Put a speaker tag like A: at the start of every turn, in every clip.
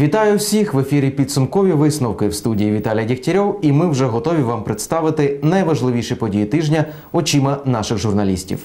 A: Вітаю всіх в ефірі підсумкові висновки в студії Віталія Дігтярьов, і ми вже готові вам представити найважливіші події тижня очима наших журналістів.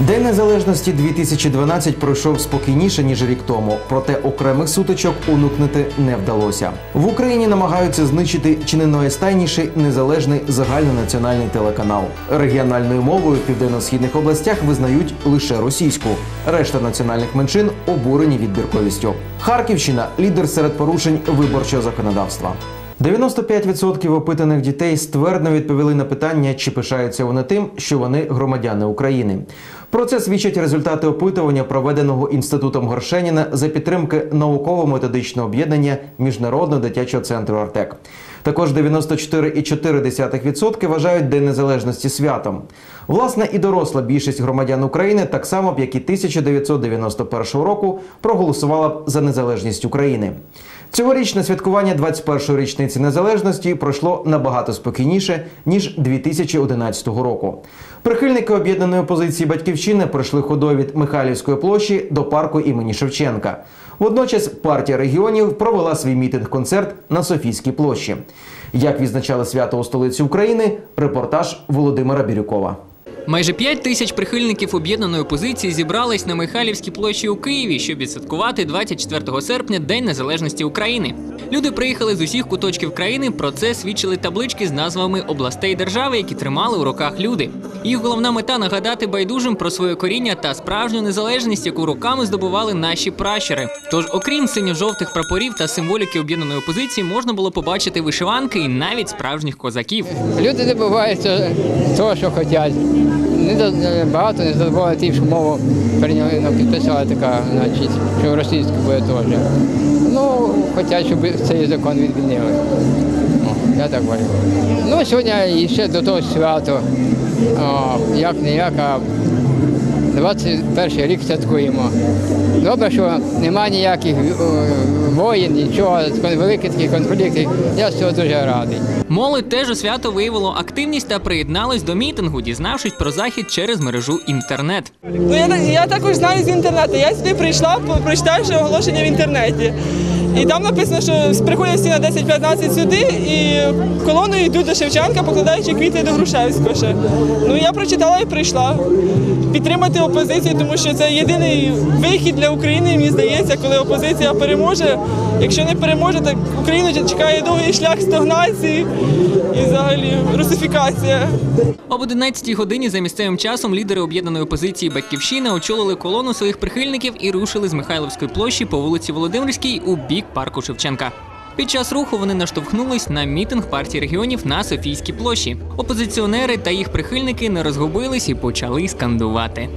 A: День незалежності 2012 пройшов спокійніше ніж рік тому, проте окремих сутичок уникнути не вдалося. В Україні намагаються знищити чи не найстайніший незалежний загальнонаціональний телеканал. Регіональною мовою в південно-східних областях визнають лише російську. Решта національних меншин обурені відбірковістю. Харківщина лідер серед порушень виборчого законодавства. 95% опитаних дітей ствердно відповіли на питання, чи пишаються вони тим, що вони громадяни України. Про це свідчать результати опитування, проведеного інститутом Горшеніна за підтримки науково-методичного об'єднання Міжнародного дитячого центру Артек. Також 94,4% вважають День Незалежності святом. Власне, і доросла більшість громадян України, так само як і 1991 року, проголосувала б за незалежність України. Цьогорічне святкування 21-ї річниці незалежності пройшло набагато спокійніше ніж 2011 року. Прихильники об'єднаної опозиції батьківщини пройшли ходою від Михайлівської площі до парку імені Шевченка. Водночас партія регіонів провела свій мітинг-концерт на Софійській площі. Як відзначали свято у столиці України, репортаж Володимира Бірюкова.
B: Майже 5 тисяч прихильників об'єднаної опозиції зібрались на Михайлівській площі у Києві, щоб відсвяткувати 24 серпня День Незалежності України. Люди приїхали з усіх куточків країни. Про це свідчили таблички з назвами областей держави, які тримали у руках люди. Їх головна мета нагадати байдужим про своє коріння та справжню незалежність, яку роками здобували наші пращури. Тож, окрім синьо-жовтих прапорів та символіки об'єднаної опозиції, можна було побачити вишиванки і навіть справжніх козаків.
C: Люди добиваються того, що хочуть. Не багато не задоволені тим, що мову прийняли, ну, підписала така, значить, що російська буде теж. Ну, хочуть, щоб цей закон відмінили. Ну, я так бачу. Ну, сьогодні ще до того свято, як не як, а 21 рік святкуємо. Добре, що немає ніяких е, воїн, нічого, великий такий конфлікт. Я з цього дуже радий.
B: Молодь теж у свято виявило активність та приєдналась до мітингу, дізнавшись про захід через мережу інтернет.
D: Ну я, я також знаю з інтернету. Я сюди прийшла, по- прочитавши оголошення в інтернеті. І там написано, що приходять всі на 10-15 сюди і колоною йдуть до Шевченка, покладаючи квіти до Грушевського ще. Ну я прочитала і прийшла. Підтримати опозицію, тому що це єдиний вихід для України, мені здається, коли опозиція переможе. Якщо не переможе, так Україну чекає довгий шлях стагнації і взагалі русифікація.
B: Об 11-й годині за місцевим часом лідери об'єднаної опозиції Батьківщина очолили колону своїх прихильників і рушили з Михайловської площі по вулиці Володимирській у бік парку Шевченка. Під час руху вони наштовхнулись на мітинг партії регіонів на Софійській площі. Опозиціонери та їх прихильники не розгубились і почали скандувати.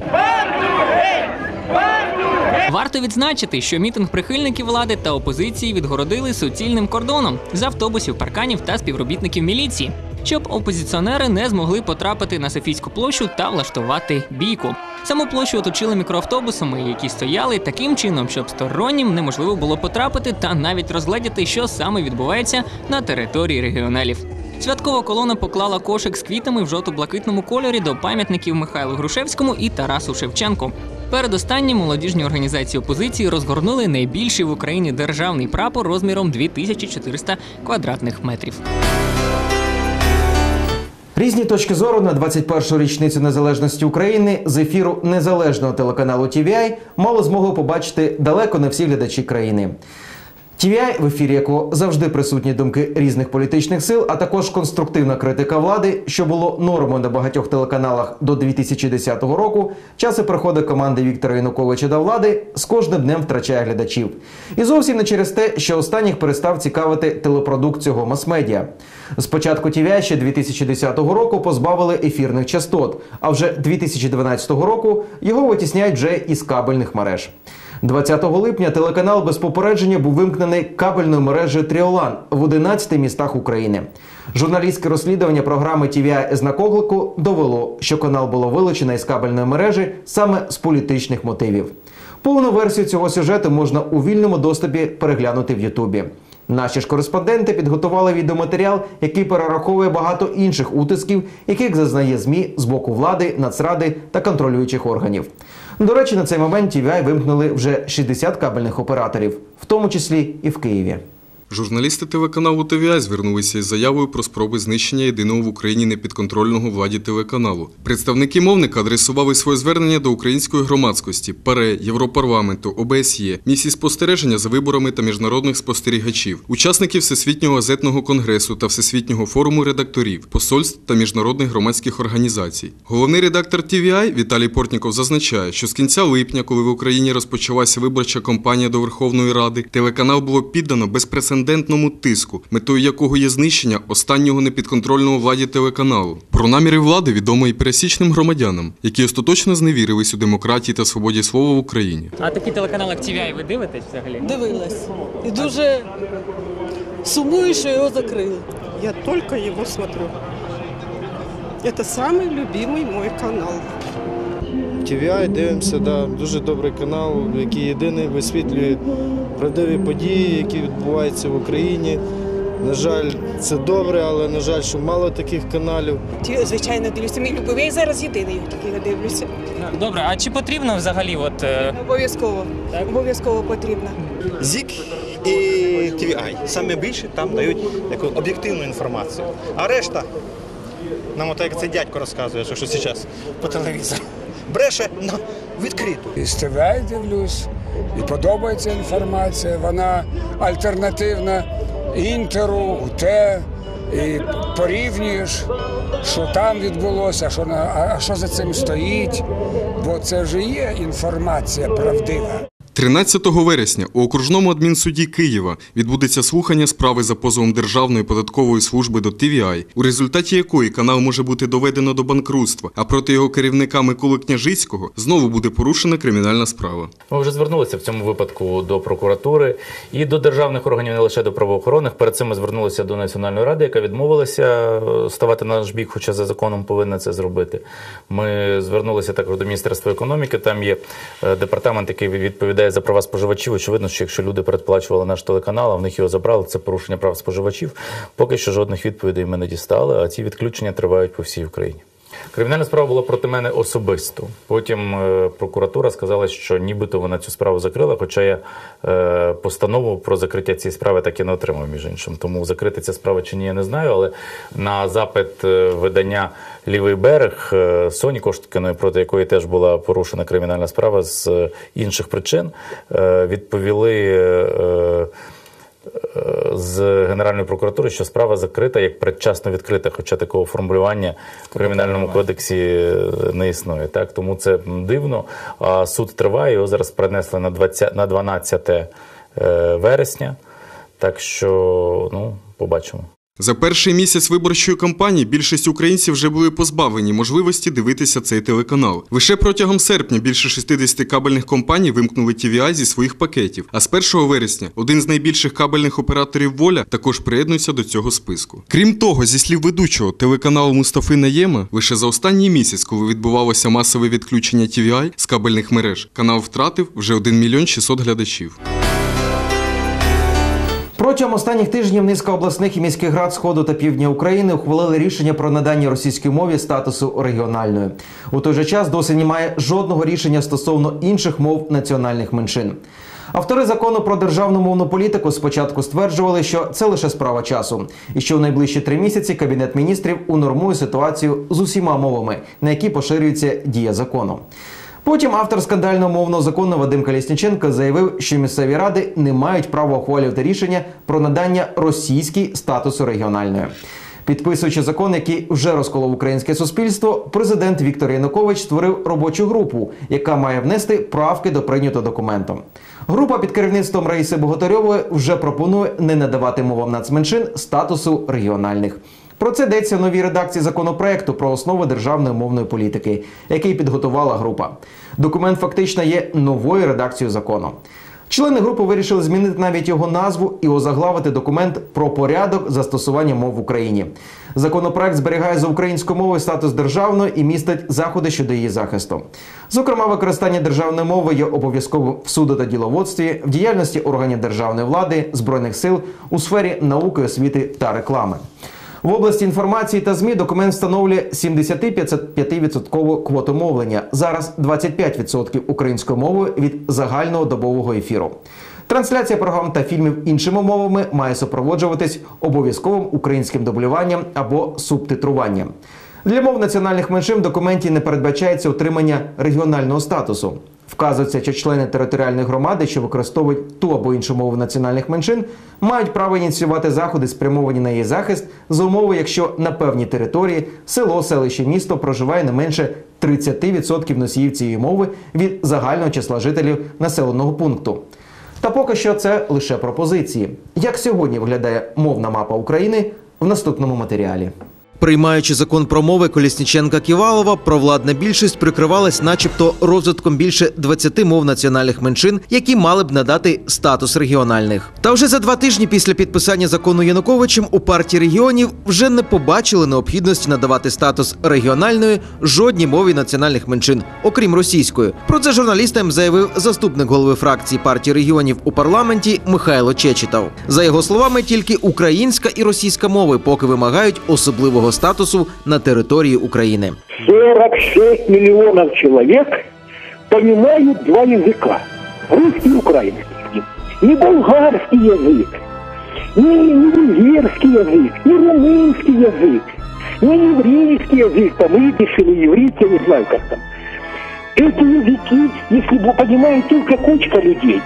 B: Варто відзначити, що мітинг прихильників влади та опозиції відгородили суцільним кордоном з автобусів, парканів та співробітників міліції, щоб опозиціонери не змогли потрапити на Софійську площу та влаштувати бійку. Саму площу оточили мікроавтобусами, які стояли таким чином, щоб стороннім неможливо було потрапити та навіть розгледіти, що саме відбувається на території регіоналів. Святкова колона поклала кошик з квітами в жовто-блакитному кольорі до пам'ятників Михайлу Грушевському і Тарасу Шевченку. Передостанні молодіжні організації опозиції розгорнули найбільший в Україні державний прапор розміром 2400 квадратних метрів.
A: Різні точки зору на 21-ю річницю незалежності України з ефіру незалежного телеканалу TVI мали змогу побачити далеко не всі глядачі країни. TVI, в ефірі якого завжди присутні думки різних політичних сил, а також конструктивна критика влади, що було нормою на багатьох телеканалах до 2010 року. Часи приходу команди Віктора Януковича до влади з кожним днем втрачає глядачів. І зовсім не через те, що останніх перестав цікавити телепродукт цього мас-медіа. З початку TVI ще 2010 року позбавили ефірних частот, а вже 2012 року його витісняють вже із кабельних мереж. 20 липня телеканал без попередження був вимкнений кабельною мережею Тріолан в 11 містах України. Журналістське розслідування програми TVI «Знакоглику» довело, що канал було вилучено із кабельної мережі саме з політичних мотивів. Повну версію цього сюжету можна у вільному доступі переглянути в Ютубі. Наші ж кореспонденти підготували відеоматеріал, який перераховує багато інших утисків, яких зазнає ЗМІ з боку влади, нацради та контролюючих органів. До речі, на цей момент TVI вимкнули вже 60 кабельних операторів, в тому числі і в Києві.
E: Журналісти телеканалу ТВА звернулися із заявою про спроби знищення єдиного в Україні непідконтрольного владі телеканалу. Представники мовника адресували своє звернення до української громадськості, ПАРЕ, Європарламенту, ОБСЄ, місії спостереження за виборами та міжнародних спостерігачів, учасників Всесвітнього газетного конгресу та Всесвітнього форуму редакторів, посольств та міжнародних громадських організацій. Головний редактор TVI Віталій Портніков зазначає, що з кінця липня, коли в Україні розпочалася виборча кампанія до Верховної Ради, телеканал було піддано безпрецедентному тиску, метою якого є знищення останнього непідконтрольного владі телеканалу. Про наміри влади відомо і пересічним громадянам, які остаточно зневірились у демократії та свободі слова в Україні.
B: А такий телеканал, як TVI, ви дивитесь взагалі?
F: Дивилась. І дуже сумую, що його закрили.
G: Я только его смотрю. Это самый любимый мой канал.
H: TVI дивимося, да, дуже добрий канал, який єдиний висвітлює правдиві події, які відбуваються в Україні. На жаль, це добре, але на жаль, що мало таких каналів.
I: Ті, Звичайно, дивлюся. Мій любимий Я зараз єдиний, який я дивлюся.
B: Добре, а чи потрібно взагалі от е,
I: Обов'язково. Обов'язково потрібно.
J: ЗІК і TVI. Саме більше там дають таку об'єктивну інформацію. А решта, нам от як цей дядько розказує, що, що зараз по телевізору. Бреше на відкриту.
K: І ТВ дивлюсь, і подобається інформація, вона альтернативна інтеру, УТ, і порівнюєш, що там відбулося, що, на- а що за цим стоїть, бо це вже є інформація правдива.
E: 13 вересня у окружному адмінсуді Києва відбудеться слухання справи за позовом Державної податкової служби до TVI, у результаті якої канал може бути доведено до банкрутства, а проти його керівника Миколи Княжицького знову буде порушена кримінальна справа.
L: Ми вже звернулися в цьому випадку до прокуратури і до державних органів, не лише до правоохоронних. Перед цим ми звернулися до Національної ради, яка відмовилася е, ставати на наш бік, хоча за законом повинна це зробити. Ми звернулися також до Міністерства економіки. Там є е, департамент, який відповідає за права споживачів. Очевидно, що якщо люди передплачували наш телеканал, а в них його забрали, це порушення прав споживачів. Поки що жодних відповідей ми не дістали, а ці відключення тривають по всій Україні. Кримінальна справа була проти мене особисто. Потім е, прокуратура сказала, що нібито вона цю справу закрила, хоча я е, постанову про закриття цієї справи так і не отримав, між іншим. Тому закрити ця справа чи ні, я не знаю. Але на запит е, видання Лівий берег Соні Кошткіної, проти якої теж була порушена кримінальна справа з інших причин, відповіли. З Генеральної прокуратури, що справа закрита як предчасно відкрита, хоча такого формулювання в кримінальному кодексі е, не існує. Так тому це дивно. А суд триває. Його зараз перенесли на 20, на 12 е, вересня. Так що ну побачимо.
E: За перший місяць виборчої кампанії більшість українців вже були позбавлені можливості дивитися цей телеканал. Лише протягом серпня більше 60 кабельних компаній вимкнули TVI зі своїх пакетів. А з 1 вересня один з найбільших кабельних операторів Воля також приєднується до цього списку. Крім того, зі слів ведучого телеканалу Мустафи Наєма, лише за останній місяць, коли відбувалося масове відключення TVI з кабельних мереж, канал втратив вже 1 мільйон 600 глядачів.
A: Протягом останніх тижнів низка обласних і міських рад сходу та півдня України ухвалили рішення про надання російській мові статусу регіональної. У той же час досі немає жодного рішення стосовно інших мов національних меншин. Автори закону про державну мовну політику спочатку стверджували, що це лише справа часу, і що в найближчі три місяці кабінет міністрів унормує ситуацію з усіма мовами, на які поширюється дія закону. Потім автор скандального мовного закону Вадим Калісніченко заявив, що місцеві ради не мають права ухвалювати рішення про надання російській статусу регіональної. Підписуючи закон, який вже розколов українське суспільство, президент Віктор Янукович створив робочу групу, яка має внести правки до прийнятого документу. Група під керівництвом Раїси Богатарьової вже пропонує не надавати мовам нацменшин статусу регіональних. Про це йдеться в новій редакції законопроекту про основи державної мовної політики, який підготувала група. Документ фактично є новою редакцією закону. Члени групи вирішили змінити навіть його назву і озаглавити документ про порядок застосування мов в Україні. Законопроект зберігає за українською мовою статус державної і містить заходи щодо її захисту. Зокрема, використання державної мови є обов'язковим в суду та діловодстві, в діяльності органів державної влади, збройних сил у сфері науки, освіти та реклами. В області інформації та змі документ встановлює 75% квоту мовлення. Зараз 25% українською мовою від загального добового ефіру. Трансляція програм та фільмів іншими мовами має супроводжуватись обов'язковим українським дублюванням або субтитруванням. Для мов національних меншин в документі не передбачається отримання регіонального статусу. Вказується, що члени територіальної громади, що використовують ту або іншу мову національних меншин, мають право ініціювати заходи, спрямовані на її захист, за умови, якщо на певній території село, селище, місто проживає не менше 30% носіїв цієї мови від загального числа жителів населеного пункту. Та поки що це лише пропозиції. Як сьогодні виглядає мовна мапа України в наступному матеріалі. Приймаючи закон про мови Колісніченка Ківалова, провладна більшість прикривалась, начебто, розвитком більше 20 мов національних меншин, які мали б надати статус регіональних. Та вже за два тижні після підписання закону Януковичем у партії регіонів вже не побачили необхідності надавати статус регіональної жодній мові національних меншин, окрім російської. Про це журналістам заявив заступник голови фракції партії регіонів у парламенті Михайло Чечетов. За його словами, тільки українська і російська мови поки вимагають особливого статусу на території України.
M: 46 миллионов человек понимают два языка. Русский и украинский. Не болгарский язык, не, не венгерский язык, не румынский язык, не еврейский язык, там идиш или иврит, я не знаю как там. Эти языки, если бы понимает только кучка людей,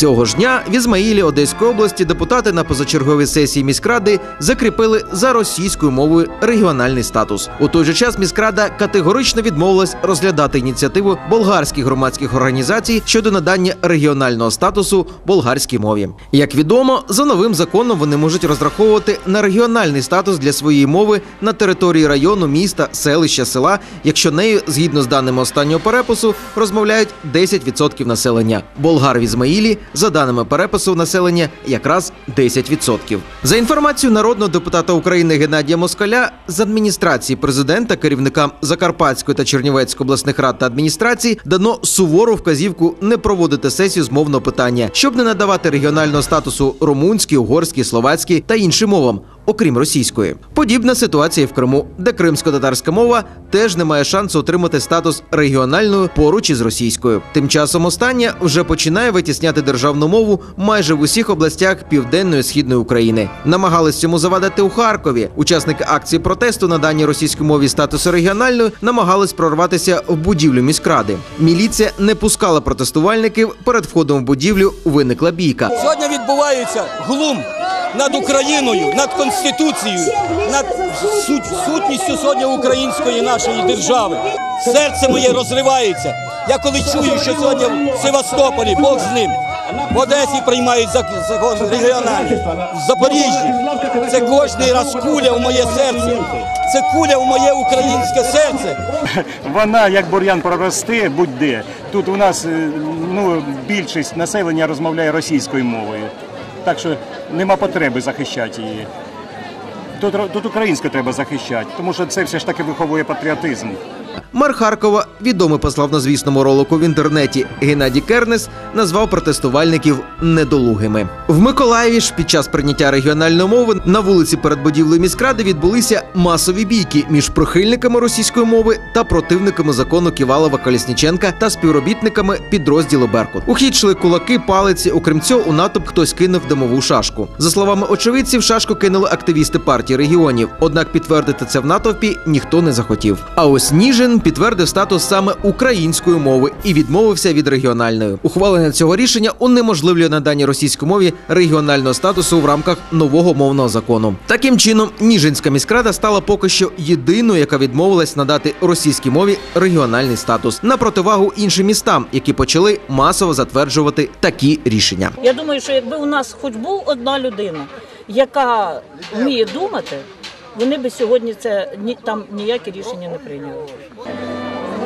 A: Цього ж дня в Ізмаїлі Одеської області депутати на позачерговій сесії міськради закріпили за російською мовою регіональний статус. У той же час міськрада категорично відмовилась розглядати ініціативу болгарських громадських організацій щодо надання регіонального статусу болгарській мові. Як відомо, за новим законом вони можуть розраховувати на регіональний статус для своєї мови на території району, міста, селища, села, якщо нею, згідно з даними останнього перепису, розмовляють 10% населення. Болгар в Ізмаїлі за даними перепису населення, якраз 10%. За інформацією народного депутата України Геннадія Москаля з адміністрації президента керівникам Закарпатської та Чернівецької обласних рад та адміністрацій дано сувору вказівку не проводити сесію з мовного питання, щоб не надавати регіонального статусу румунській, угорській, словацькій та іншим мовам. Окрім російської, подібна ситуація в Криму, де кримсько-татарська мова теж не має шансу отримати статус регіональною поруч із російською. Тим часом остання вже починає витісняти державну мову майже в усіх областях південної східної України. Намагались цьому завадити у Харкові. Учасники акції протесту на даній російській мові статусу регіональної намагались прорватися в будівлю міськради. Міліція не пускала протестувальників. Перед входом в будівлю виникла бійка.
N: Сьогодні відбувається глум над Україною, над Конституцією, над сутністю сьогодні української нашої держави. Серце моє розривається. Я коли чую, що сьогодні в Севастополі, Бог з ним, в Одесі приймають зак- закон регіональний, в Запоріжжі. Це кожний раз куля в моє серце. Це куля в моє українське серце.
O: Вона як бур'ян проросте будь-де. Тут у нас е, ну, більшість населення розмовляє російською мовою. Так що нема потреби захищати її. Тут, тут українську треба захищати, тому що це все ж таки виховує патріотизм.
A: Мер Харкова, відомий по славнозвісному ролику в інтернеті Геннадій Кернес, назвав протестувальників недолугими. В Миколаєві ж під час прийняття регіональної мови на вулиці перед будівлею міськради відбулися масові бійки між прихильниками російської мови та противниками закону Ківалова Колісніченка та співробітниками підрозділу Беркут. У хід йшли кулаки, палиці. Окрім цього, у натовп хтось кинув димову шашку. За словами очевидців, шашку кинули активісти партії регіонів. Однак підтвердити це в натовпі ніхто не захотів. А ось Ніжин підтвердив статус саме української мови і відмовився від регіональної. Ухвалення цього рішення унеможливлює надання російській мові регіонального статусу в рамках нового мовного закону. Таким чином, Ніжинська міськрада стала поки що єдиною, яка відмовилась надати російській мові регіональний статус на противагу іншим містам, які почали масово затверджувати такі рішення.
P: Я думаю, що якби у нас хоч був одна людина, яка вміє думати, вони би сьогодні це ні там ніякі рішення не прийняли.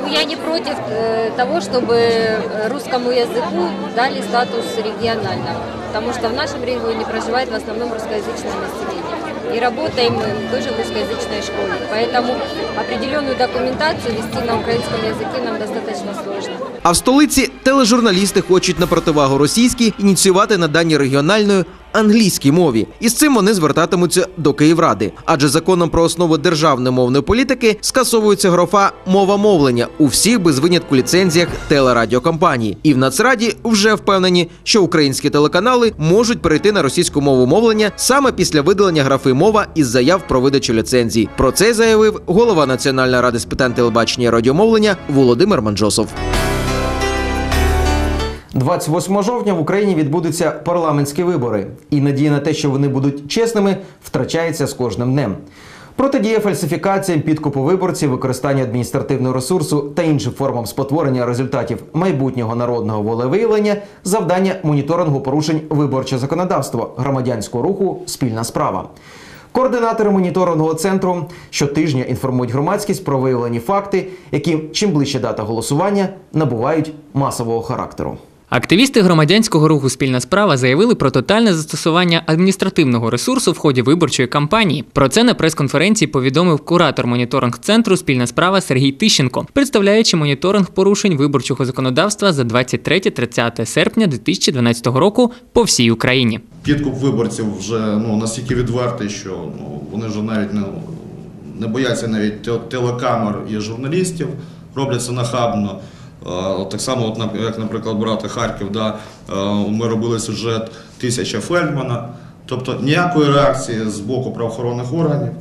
Q: Ну, я не против э, того, чтобы э, русскому языку дали статус регионального, потому что в нашем регионе проживает в основном русскоязычное население. И работаем мы тоже в русскоязычной школе, поэтому определенную документацию вести на украинском языке нам достаточно сложно.
A: А в столиці тележурналісти хочуть на противагу російській ініціювати надання регіональної англійській мові. І з цим вони звертатимуться до Київради. Адже законом про основи державної мовної політики скасовується графа мова мовлення у всіх без винятку ліцензіях телерадіокомпаній. І в Нацраді вже впевнені, що українські телеканали можуть перейти на російську мову мовлення саме після видалення графи мова із заяв про видачу ліцензій. Про це заявив голова Національної ради з питань телебачення і радіомовлення Володимир Манджосов. 28 жовтня в Україні відбудуться парламентські вибори, і надія на те, що вони будуть чесними, втрачається з кожним днем. Протидія фальсифікаціям, підкупу виборців, використання адміністративного ресурсу та іншим формам спотворення результатів майбутнього народного волевиявлення завдання моніторингу порушень виборчого законодавства громадянського руху Спільна справа. Координатори моніторингового центру щотижня інформують громадськість про виявлені факти, які чим ближче дата голосування набувають масового характеру.
B: Активісти громадянського руху Спільна справа заявили про тотальне застосування адміністративного ресурсу в ході виборчої кампанії. Про це на прес-конференції повідомив куратор моніторинг центру Спільна справа Сергій Тищенко, представляючи моніторинг порушень виборчого законодавства за 23-30 серпня 2012 року по всій Україні.
R: Підкуп виборців вже ну настільки відвертий, що ну вони вже навіть не, не бояться навіть телекамер і журналістів, роблять це нахабно. Так само, от, як, наприклад, брати Харків, да, е, ми робили сюжет Тисяча Фельдмана. Тобто ніякої реакції з боку правоохоронних органів,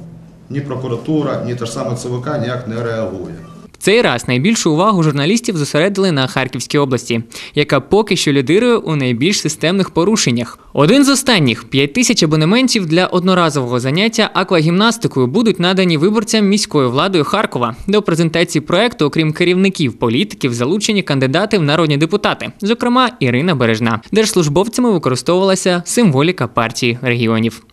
R: ні прокуратура, ні та ж саме ЦВК ніяк не реагує.
B: Цей раз найбільшу увагу журналістів зосередили на Харківській області, яка поки що лідирує у найбільш системних порушеннях. Один з останніх 5 тисяч абонементів для одноразового заняття аквагімнастикою будуть надані виборцям міською владою Харкова. До презентації проекту, окрім керівників політиків, залучені кандидати в народні депутати, зокрема Ірина Бережна. Держслужбовцями використовувалася символіка партії регіонів.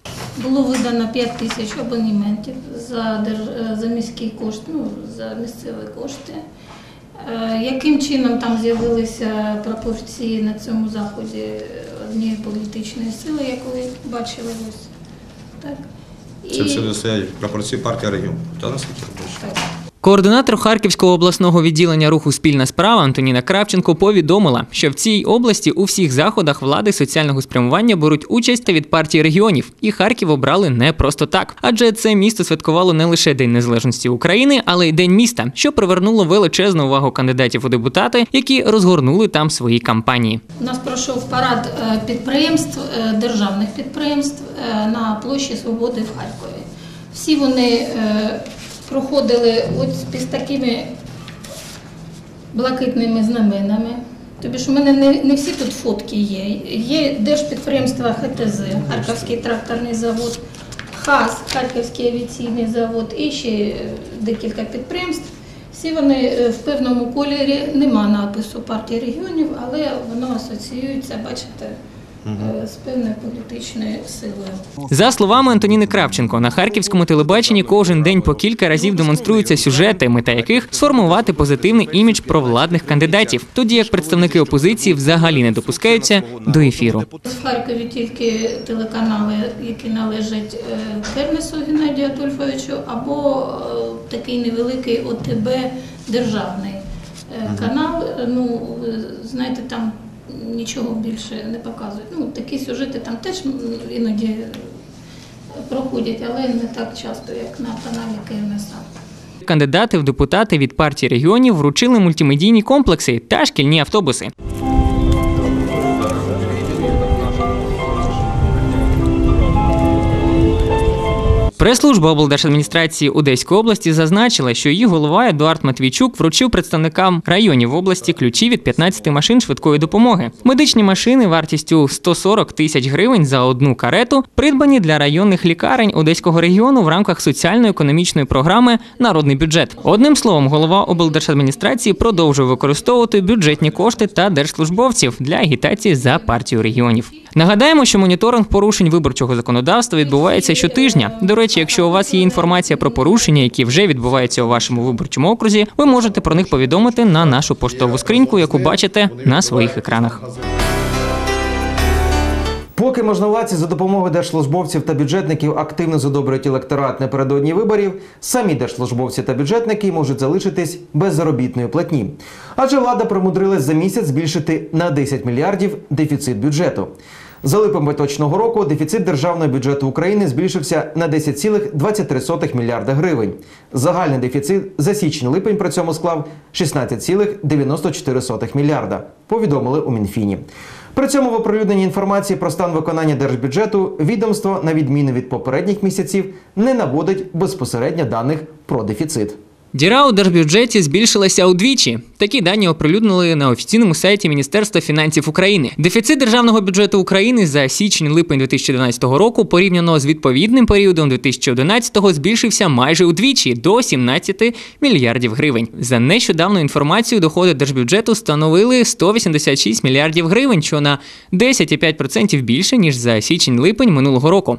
S: Було видано 5 тисяч абонементів за, держ... за міський кошт, ну, за місцеві кошти. Е, Яким чином там з'явилися пропорції на цьому заході однієї політичної сили, яку ви бачили ось так?
R: Це все пропорції партії регіону. Та наскільки я бачу.
B: Координатор Харківського обласного відділення руху Спільна справа Антоніна Кравченко повідомила, що в цій області у всіх заходах влади соціального спрямування беруть участь від партії регіонів, і Харків обрали не просто так, адже це місто святкувало не лише День Незалежності України, але й День міста, що привернуло величезну увагу кандидатів у депутати, які розгорнули там свої кампанії.
S: У нас пройшов парад е, підприємств, е, державних підприємств е, на площі Свободи в Харкові. Всі вони проходили ось з такими блакитними знаменами. Тобі ж у мене не, не всі тут фотки є. Є держпідприємства ХТЗ, Харківський тракторний завод, ХАЗ, Харківський авіаційний завод і ще е, декілька підприємств. Всі вони е, в певному кольорі, нема напису партії регіонів, але воно асоціюється, бачите, з певною політичною силою.
B: За словами Антоніни Кравченко, на харківському телебаченні кожен день по кілька разів демонструються сюжети, мета яких сформувати позитивний імідж провладних кандидатів, тоді як представники опозиції взагалі не допускаються до ефіру.
S: В Харкові тільки телеканали, які належать е, Кернесу Геннадію Адольфовичу, або е, такий невеликий ОТБ державний е, канал. Ну, знаєте, там нічого більше не показують. Ну, такі сюжети там теж іноді проходять, але не так часто, як на каналі КМСА.
B: Кандидати в депутати від партії регіонів вручили мультимедійні комплекси та шкільні автобуси. Прес-служба облдержадміністрації Одеської області зазначила, що її голова Едуард Матвійчук вручив представникам районів області ключі від 15 машин швидкої допомоги. Медичні машини вартістю 140 тисяч гривень за одну карету придбані для районних лікарень Одеського регіону в рамках соціально-економічної програми Народний бюджет. Одним словом, голова облдержадміністрації продовжує використовувати бюджетні кошти та держслужбовців для агітації за партію регіонів. Нагадаємо, що моніторинг порушень виборчого законодавства відбувається щотижня. До речі, якщо у вас є інформація про порушення, які вже відбуваються у вашому виборчому окрузі, ви можете про них повідомити на нашу поштову скриньку, яку бачите на своїх екранах.
A: Поки можновладці за допомогою держслужбовців та бюджетників активно задобрюють електорат напередодні виборів, самі держслужбовці та бюджетники можуть залишитись без заробітної платні. Адже влада примудрилась за місяць збільшити на 10 мільярдів дефіцит бюджету. За липень поточного року дефіцит державного бюджету України збільшився на 10,23 мільярда гривень. Загальний дефіцит за січень-липень при цьому склав 16,94 мільярда. Повідомили у Мінфіні. При цьому в оприлюдненні інформації про стан виконання держбюджету відомство, на відміну від попередніх місяців, не наводить безпосередньо даних про дефіцит.
B: Діра у держбюджеті збільшилася удвічі. Такі дані оприлюднили на офіційному сайті Міністерства фінансів України. Дефіцит державного бюджету України за січень-липень 2012 року порівняно з відповідним періодом 2011-го збільшився майже удвічі до 17 мільярдів гривень. За нещодавною інформацією, доходи держбюджету становили 186 мільярдів гривень, що на 10,5% більше ніж за січень-липень минулого року.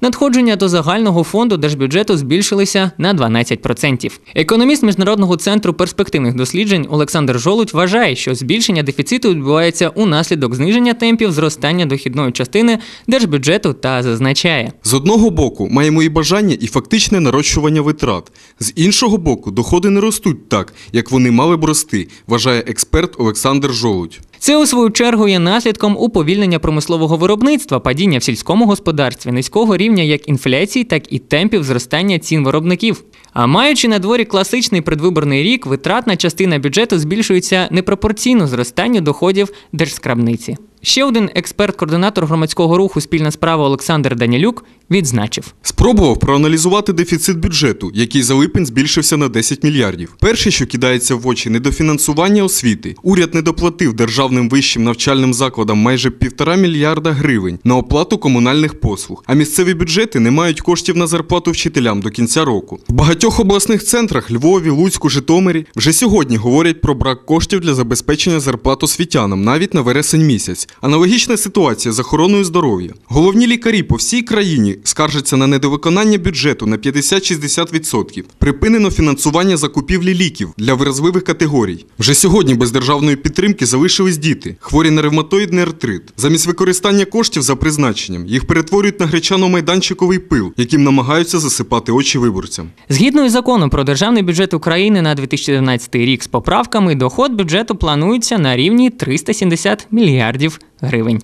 B: Надходження до загального фонду держбюджету збільшилися на 12%. Економіст міжнародного центру перспективних досліджень Олександр Жолудь вважає, що збільшення дефіциту відбувається унаслідок зниження темпів зростання дохідної частини держбюджету та зазначає.
E: З одного боку, маємо і бажання, і фактичне нарощування витрат. З іншого боку, доходи не ростуть так, як вони мали б рости, вважає експерт Олександр Жолудь.
B: Це у свою чергу є наслідком уповільнення промислового виробництва, падіння в сільському господарстві, низького рівня як інфляції, так і темпів зростання цін виробників. А маючи на дворі класичний предвиборний рік, витратна частина бюджету збільшується непропорційно зростанню доходів держскрабниці. Ще один експерт-координатор громадського руху Спільна справа Олександр Данілюк відзначив.
E: Спробував проаналізувати дефіцит бюджету, який за липень збільшився на 10 мільярдів. Перше, що кидається в очі, недофінансування освіти. Уряд не доплатив державним вищим навчальним закладам майже півтора мільярда гривень на оплату комунальних послуг. А місцеві бюджети не мають коштів на зарплату вчителям до кінця року. В багатьох обласних центрах Львові, Луцьку, Житомирі вже сьогодні говорять про брак коштів для забезпечення зарплат освітянам навіть на вересень місяць. Аналогічна ситуація з охороною здоров'я. Головні лікарі по всій країні скаржаться на недовиконання бюджету на 50-60%. Припинено фінансування закупівлі ліків для вразливих категорій. Вже сьогодні без державної підтримки залишились діти, хворі на ревматоїдний артрит. Замість використання коштів за призначенням їх перетворюють на гречано-майданчиковий пил, яким намагаються засипати очі виборцям.
B: Згідно із законом про державний бюджет України на 2011 рік з поправками, доход бюджету планується на рівні 370 мільярдів гривень.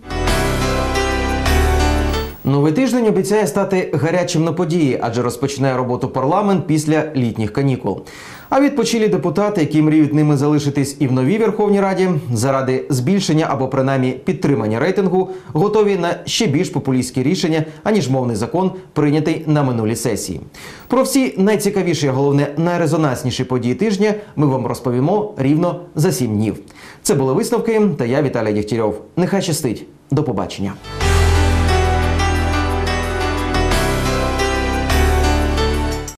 A: Новий тиждень обіцяє стати гарячим на події, адже розпочинає роботу парламент після літніх канікул. А відпочилі депутати, які мріють ними залишитись і в новій Верховній Раді, заради збільшення або принаймні підтримання рейтингу, готові на ще більш популістські рішення, аніж мовний закон, прийнятий на минулій сесії. Про всі найцікавіші, а головне найрезонансніші події тижня ми вам розповімо рівно за сім днів. Це були висновки. Та я Віталій Дігтярьов. Нехай щастить. До побачення.